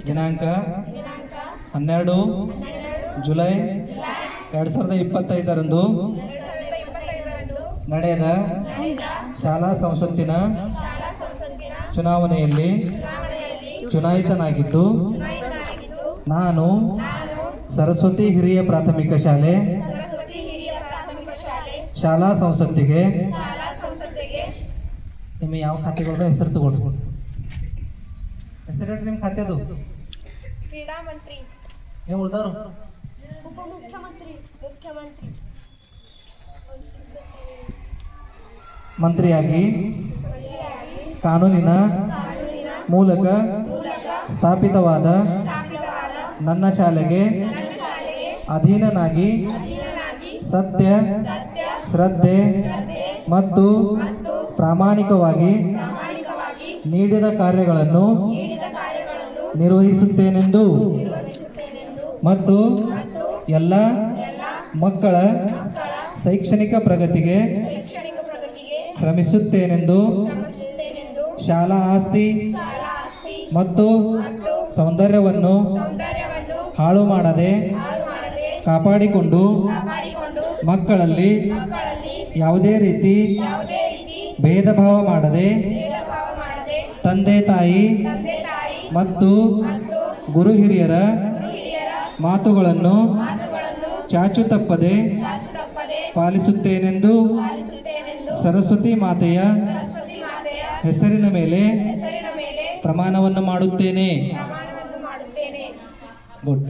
ದಿನಾಂಕ ಹನ್ನೆರಡು ಜುಲೈ ಎರಡು ಸಾವಿರದ ಇಪ್ಪತ್ತೈದರಂದು ನಡೆದ ಶಾಲಾ ಸಂಸತ್ತಿನ ಚುನಾವಣೆಯಲ್ಲಿ ಚುನಾಯಿತನಾಗಿದ್ದು ನಾನು ಸರಸ್ವತಿ ಹಿರಿಯ ಪ್ರಾಥಮಿಕ ಶಾಲೆ ಶಾಲೆ ಸಂಸತ್ತಿಗೆ ನಿಮ್ಮ ಯಾವ ಖಾತೆಗಳ ಹೆಸರು ತಗೊಳ್ರಿ ಹೆಸರು ನಿಮ್ಮ ಖಾತೆದು ಕ್ರೀಡಾ ಮಂತ್ರಿ ನೀವು ಉಳ್ದವ್ರು? ಉಪಮುಖ್ಯಮಂತ್ರಿ. ಮುಖ್ಯಮಂತ್ರಿ. ಮಂತ್ರಿಯಾಗಿ ಕಾನೂನಿನ ಮೂಲಕ ಸ್ಥಾಪಿತವಾದ ನನ್ನ ಶಾಲೆಗೆ ಅಧೀನನಾಗಿ ಸತ್ಯ ಶ್ರದ್ಧೆ ಮತ್ತು ಪ್ರಾಮಾಣಿಕವಾಗಿ ನೀಡಿದ ಕಾರ್ಯಗಳನ್ನು ನಿರ್ವಹಿಸುತ್ತೇನೆಂದು ಮತ್ತು ಎಲ್ಲ ಮಕ್ಕಳ ಶೈಕ್ಷಣಿಕ ಪ್ರಗತಿಗೆ ಶ್ರಮಿಸುತ್ತೇನೆಂದು ಶಾಲಾ ಆಸ್ತಿ ಮತ್ತು ಸೌಂದರ್ಯವನ್ನು ಹಾಳು ಮಾಡದೆ ಕಾಪಾಡಿಕೊಂಡು ಮಕ್ಕಳಲ್ಲಿ ಯಾವುದೇ ರೀತಿ ಭೇದ ಭಾವ ಮಾಡದೆ ತಂದೆ ತಾಯಿ ಮತ್ತು ಗುರು ಹಿರಿಯರ ಮಾತುಗಳನ್ನು ಚಾಚು ತಪ್ಪದೆ ಪಾಲಿಸುತ್ತೇನೆಂದು ಸರಸ್ವತಿ ಮಾತೆಯ ಹೆಸರಿನ ಮೇಲೆ ಪ್ರಮಾಣವನ್ನು ಮಾಡುತ್ತೇನೆ. ಗುಡ್